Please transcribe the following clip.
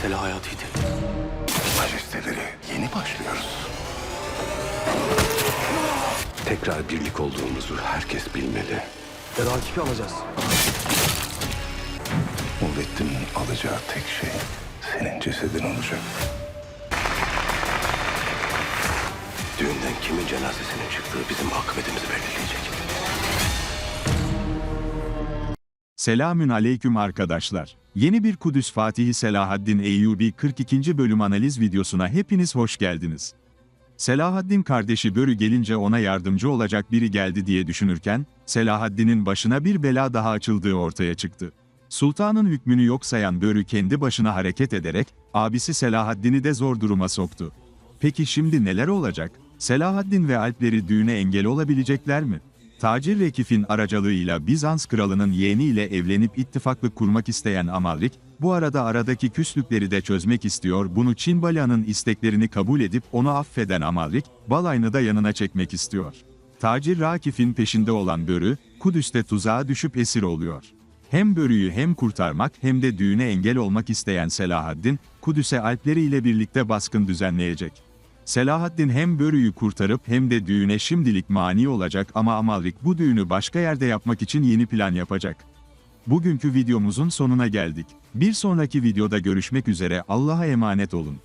mesele hayatıydı. Majesteleri yeni başlıyoruz. Tekrar birlik olduğumuzu herkes bilmeli. Rakip'i alacağız. Nurettin'in alacağı tek şey senin cesedin olacak. Düğünden kimin cenazesinin çıktığı bizim akıbetimizi belirleyecek. Selamün aleyküm arkadaşlar. Yeni bir Kudüs Fatihi Selahaddin Eyyubi 42. bölüm analiz videosuna hepiniz hoş geldiniz. Selahaddin kardeşi Börü gelince ona yardımcı olacak biri geldi diye düşünürken, Selahaddin'in başına bir bela daha açıldığı ortaya çıktı. Sultanın hükmünü yok sayan Börü kendi başına hareket ederek, abisi Selahaddin'i de zor duruma soktu. Peki şimdi neler olacak? Selahaddin ve Alpleri düğüne engel olabilecekler mi? Tacir Rekif'in aracılığıyla Bizans kralının yeğeniyle evlenip ittifaklık kurmak isteyen Amalrik, bu arada aradaki küslükleri de çözmek istiyor. Bunu Çin Balı'nın isteklerini kabul edip onu affeden Amalrik, balayını da yanına çekmek istiyor. Tacir Rakif'in peşinde olan Börü, Kudüs'te tuzağa düşüp esir oluyor. Hem Börü'yü hem kurtarmak hem de düğüne engel olmak isteyen Selahaddin, Kudüs'e Alpleri ile birlikte baskın düzenleyecek. Selahaddin hem Börü'yü kurtarıp hem de düğüne şimdilik mani olacak ama Amalrik bu düğünü başka yerde yapmak için yeni plan yapacak. Bugünkü videomuzun sonuna geldik. Bir sonraki videoda görüşmek üzere Allah'a emanet olun.